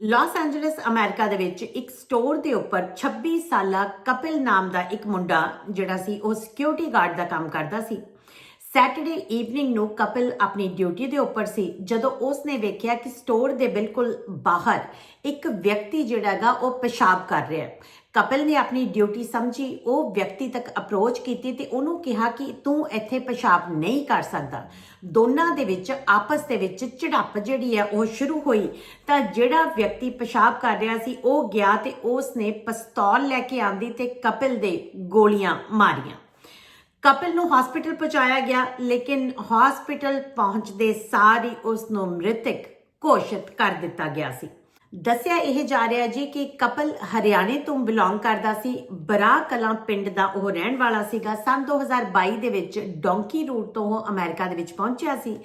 Las Angeles America ਦੇ ਵਿੱਚ ਇੱਕ ਸਟੋਰ ਦੇ ਉੱਪਰ 26 ਸਾਲਾ ਕਪਿਲ ਨਾਮ ਦਾ ਇੱਕ ਮੁੰਡਾ ਜਿਹੜਾ ਸੀ, ਉਹ ਸਿਕਿਉਰਿਟੀ ਗਾਰਡ ਦਾ ਕੰਮ ਕਰਦਾ ਸੀ। ਸੈਟਰਡੇ ਈਵਨਿੰਗ ਨੂੰ ਕਪਿਲ ਆਪਣੀ ਡਿਊਟੀ ਦੇ ਉੱਪਰ ਸੀ, ਜਦੋਂ ਉਸ ਨੇ ਵੇਖਿਆ ਕਿ ਸਟੋਰ ਦੇ ਬਿਲਕੁਲ ਬਾਹਰ ਇੱਕ ਵਿਅਕਤੀ ਜਿਹੜਾ ਹੈਗਾ ਉਹ ਪਿਸ਼ਾਬ ਕਰ ਰਿਹਾ ਹੈ। ਕਪਿਲ ਨੇ ਆਪਣੀ ਡਿਊਟੀ ਸਮਝੀ, ਉਹ ਵਿਅਕਤੀ ਤੱਕ ਅਪਰੋਚ ਕੀਤੀ ਤੇ ਉਹਨੂੰ ਕਿਹਾ ਕਿ ਤੂੰ ਇੱਥੇ ਪਿਸ਼ਾਬ ਨਹੀਂ ਕਰ ਸਕਦਾ। ਦੋਨਾਂ ਦੇ ਵਿੱਚ, ਆਪਸ ਦੇ ਵਿੱਚ ਝੜਪ ਜਿਹੜੀ ਹੈ ਉਹ ਸ਼ੁਰੂ ਹੋਈ। ਤਾਂ ਜਿਹੜਾ ਵਿਅਕਤੀ ਪਿਸ਼ਾਬ ਕਰ ਰਿਹਾ ਸੀ, ਉਹ ਗਿਆ ਤੇ ਉਸ ਨੇ ਪਿਸਤੌਲ ਲੈ ਕੇ ਆਂਦੀ ਤੇ ਕਪਿਲ ਦੇ ਗੋਲੀਆਂ ਮਾਰੀਆਂ। ਕਪਿਲ ਨੂੰ ਹਸਪੀਟਲ ਪਹੁੰਚਾਇਆ ਗਿਆ, ਲੇਕਿਨ ਹਸਪੀਟਲ ਪਹੁੰਚਦੇ ਸਾਰ ਹੀ ਉਸ ਨੂੰ ਮ੍ਰਿਤਕ ਘੋਸ਼ਿਤ ਕਰ ਦਿੱਤਾ ਗਿਆ ਸੀ। ਦੱਸਿਆ ਇਹ ਜਾ ਰਿਹਾ ਜੀ ਕਿ ਕਪਲ ਹਰਿਆਣੇ ਤੋਂ ਬਿਲੋਂਗ ਕਰਦਾ ਸੀ ਬਰਾ ਕਲਾਂ ਪਿੰਡ ਦਾ ਉਹ ਰਹਿਣ ਵਾਲਾ ਸੀਗਾ। ਸਨ 2022 ਦੇ ਵਿੱਚ ਡੋਂਕੀ ਰੂਟ ਤੋਂ ਉਹ ਅਮਰੀਕਾ ਦੇ ਵਿੱਚ ਪਹੁੰਚਿਆ ਸੀ।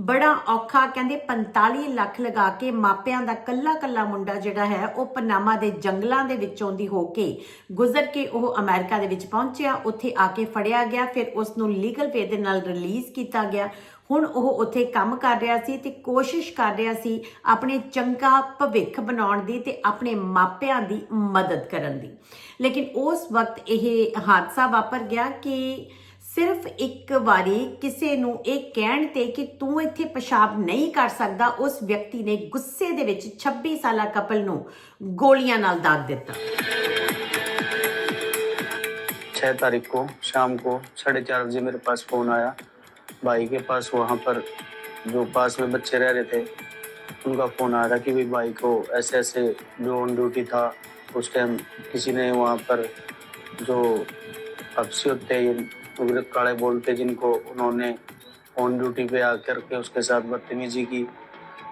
ਬੜਾ ਔਖਾ, ਕਹਿੰਦੇ 45 ਲੱਖ ਲਗਾ ਕੇ ਮਾਪਿਆਂ ਦਾ ਕੱਲਾ ਕੱਲਾ ਮੁੰਡਾ ਜਿਹੜਾ ਹੈ, ਉਹ ਪਨਾਮਾ ਦੇ ਜੰਗਲਾਂ ਦੇ ਵਿੱਚੋਂ ਦੀ ਹੋ ਕੇ ਗੁਜ਼ਰ ਕੇ ਉਹ ਅਮਰੀਕਾ ਦੇ ਵਿੱਚ ਪਹੁੰਚਿਆ। ਉੱਥੇ ਆ ਕੇ ਫੜਿਆ ਗਿਆ, ਫਿਰ ਉਸ ਨੂੰ ਲੀਗਲ ਵੇ ਦੇ ਨਾਲ ਰਿਲੀਜ਼ ਕੀਤਾ ਗਿਆ। ਹੁਣ ਉਹ ਉੱਥੇ ਕੰਮ ਕਰ ਰਿਹਾ ਸੀ ਤੇ ਕੋਸ਼ਿਸ਼ ਕਰ ਰਿਹਾ ਸੀ ਆਪਣੇ ਚੰਗਾ ਭਵਿੱਖ ਬਣਾਉਣ ਦੀ ਤੇ ਆਪਣੇ ਮਾਪਿਆਂ ਦੀ ਮਦਦ ਕਰਨ ਦੀ। ਲੇਕਿਨ ਉਸ ਵਕਤ ਇਹ ਹਾਦਸਾ ਵਾਪਰ ਗਿਆ ਕਿ ਸਿਰਫ ਇੱਕ ਵਾਰੀ ਕਿਸੇ ਨੂੰ ਇਹ ਕਹਿਣ ਤੇ ਕਿ ਤੂੰ ਇੱਥੇ ਪਿਸ਼ਾਬ ਨਹੀਂ ਕਰ ਸਕਦਾ ਉਸ ਵਿਅਕਤੀ ਨੇ ਗੁੱਸੇ ਦੇ ਵਿੱਚ 26 ਸਾਲਾ ਕਪਲ ਨੂੰ ਗੋਲੀਆਂ ਨਾਲ ਦਾਗ ਦਿੱਤਾ छह तारीख को शाम को साढ़े चार बजे मेरे पास फोन आया भाई के पास वहाँ पर जो पास में बच्चे रह रहे थे उनका फोन आया था कि भाई भाई को ऐसे ऐसे जो ऑन ड्यूटी था उस टाइम किसी ने वहाँ पर जो हफ्सी होते हैं उग्र काले बोलते जिनको उन्होंने ऑन ड्यूटी पे आकर के उसके साथ बदतमीजी की।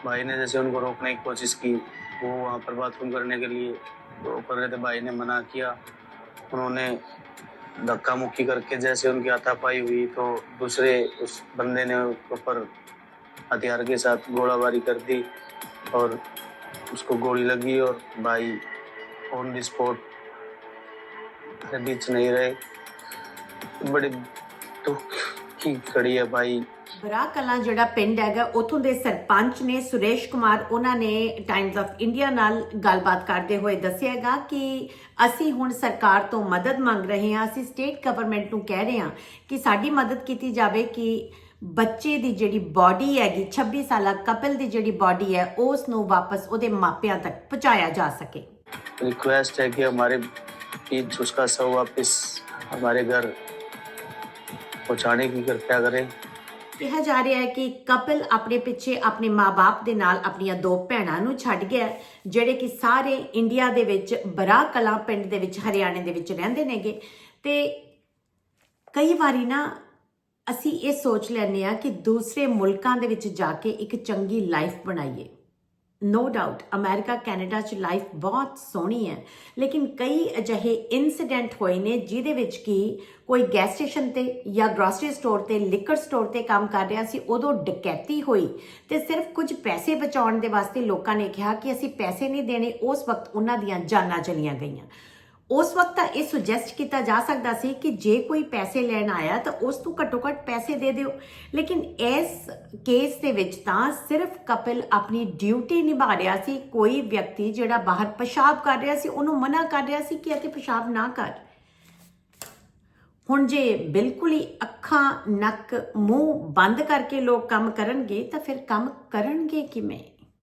भाई ने जैसे उनको रोकने की कोशिश की, वो वहाँ पर बाथरूम करने के लिए वो कर रहे थे, भाई ने मना किया। उन्होंने धक्का मुक्की करके जैसे उनकी हाथापाई हुई तो दूसरे उस बंदे ने ऊपर हथियार के साथ गोलाबारी कर दी और उसको गोली लगी और भाई ऑन द स्पॉट बीच नहीं रहे। बड़ी दुख की घड़ी है भाई ਬਰਾ ਕਲਾਂ ਜਿਹੜਾ ਪਿੰਡ ਹੈਗਾ ਉਥੋਂ ਦੇ ਸਰਪੰਚ ਨੇ ਸੁਰੇਸ਼ ਕੁਮਾਰ ਉਹਨਾਂ ਨੇ ਟਾਈਮਜ਼ ਆਫ ਇੰਡੀਆ ਨਾਲ ਗੱਲਬਾਤ ਕਰਦੇ ਹੋਏ ਦੱਸਿਆਗਾ ਕਿ ਅਸੀਂ ਹੁਣ ਸਰਕਾਰ ਤੋਂ ਮਦਦ ਮੰਗ ਰਹੇ ਹਾਂ ਅਸੀਂ ਸਟੇਟ ਗਵਰਨਮੈਂਟ ਨੂੰ ਕਹਿ ਰਹੇ ਹਾਂ ਕਿ ਸਾਡੀ ਮਦਦ ਕੀਤੀ ਜਾਵੇ ਕਿ ਬੱਚੇ ਦੀ ਜਿਹੜੀ ਬਾਡੀ ਹੈਗੀ 26 ਸਾਲਾ ਕਪਲ ਦੀ ਜਿਹੜੀ ਬਾਡੀ ਹੈ ਉਸ ਨੂੰ ਵਾਪਸ ਉਹਦੇ ਮਾਪਿਆਂ ਤੱਕ ਪਹੁੰਚਾਇਆ ਜਾ ਸਕੇ रिक्वेस्ट है कि हमारे बीच उसका शव वापस हमारे घर पहुंचाने की कृपया करें ਕਿਹਾ ਜਾ ਰਿਹਾ ਹੈ ਕਿ ਕਪਲ ਆਪਣੇ ਪਿੱਛੇ ਆਪਣੇ ਮਾਪੇ ਦੇ ਨਾਲ ਆਪਣੀਆਂ ਦੋ ਭੈਣਾਂ ਨੂੰ ਛੱਡ ਗਿਆ ਹੈ, ਜਿਹੜੇ ਕਿ ਸਾਰੇ ਇੰਡੀਆ ਦੇ ਵਿੱਚ ਬਰਾ ਕਲਾਂ ਪਿੰਡ ਦੇ ਵਿੱਚ ਹਰਿਆਣੇ ਦੇ ਵਿੱਚ ਰਹਿੰਦੇ ਨੇਗੇ ਤੇ ਕਈ ਵਾਰੀ ਨਾ ਅਸੀਂ ਇਹ ਸੋਚ ਲੈਂਦੇ ਆ ਕਿ ਦੂਸਰੇ ਮੁਲਕਾਂ ਦੇ ਵਿੱਚ ਜਾ ਕੇ ਇੱਕ ਚੰਗੀ ਲਾਈਫ ਬਣਾਈਏ ਨੋ ਡਾਊਟ ਅਮਰੀਕਾ ਕੈਨੇਡਾ ਚ ਲਾਈਫ ਬਹੁਤ ਸੋਹਣੀ ਹੈ। ਲੇਕਿਨ ਕਈ ਅਜਿਹੇ ਇਨਸੀਡੈਂਟ ਹੋਏ ਨੇ ਜਿਹਦੇ ਵਿੱਚ ਕਿ ਕੋਈ ਗੈਸ ਸਟੇਸ਼ਨ ਤੇ ਜਾਂ ਗਰੋਸਰੀ ਸਟੋਰ ਤੇ ਲਿਕਰ ਸਟੋਰ ਤੇ ਕੰਮ ਕਰ ਰਿਹਾ ਸੀ, ਉਦੋਂ ਡਕੈਤੀ ਹੋਈ ਤੇ ਸਿਰਫ ਕੁਝ ਪੈਸੇ ਬਚਾਉਣ ਦੇ ਵਾਸਤੇ ਲੋਕਾਂ ਨੇ ਕਿਹਾ ਕਿ ਅਸੀਂ ਪੈਸੇ ਨਹੀਂ ਦੇਣੇ, ਉਸ ਵਕਤ ਉਹਨਾਂ ਦੀਆਂ ਜਾਨਾਂ ਚਲੀਆਂ ਗਈਆਂ। ਉਸ ਵਕਤ ਤਾਂ ਇਹ ਸੁਜੈਸਟ ਕੀਤਾ ਜਾ ਸਕਦਾ ਸੀ ਕਿ ਜੇ ਕੋਈ ਪੈਸੇ ਲੈਣ ਆਇਆ ਤਾਂ ਉਸ ਤੋਂ ਘੱਟੋ ਘੱਟ ਪੈਸੇ ਦੇ ਦਿਓ। ਲੇਕਿਨ ਇਸ ਕੇਸ ਦੇ ਵਿੱਚ ਤਾਂ ਸਿਰਫ ਕਪਿਲ ਆਪਣੀ ਡਿਊਟੀ ਨਿਭਾ ਰਿਹਾ ਸੀ। ਕੋਈ ਵਿਅਕਤੀ ਜਿਹੜਾ ਬਾਹਰ ਪਿਸ਼ਾਬ ਕਰ ਰਿਹਾ ਸੀ, ਉਹਨੂੰ ਮਨਾ ਕਰ ਰਿਹਾ ਸੀ ਕਿ ਇੱਥੇ ਪਿਸ਼ਾਬ ਨਾ ਕਰ। ਹੁਣ ਜੇ ਬਿਲਕੁਲ ਹੀ ਅੱਖਾਂ, ਨੱਕ, ਮੂੰਹ ਬੰਦ ਕਰਕੇ ਲੋਕ ਕੰਮ ਕਰਨਗੇ ਤਾਂ ਫਿਰ ਕੰਮ ਕਰਨਗੇ ਕਿਵੇਂ?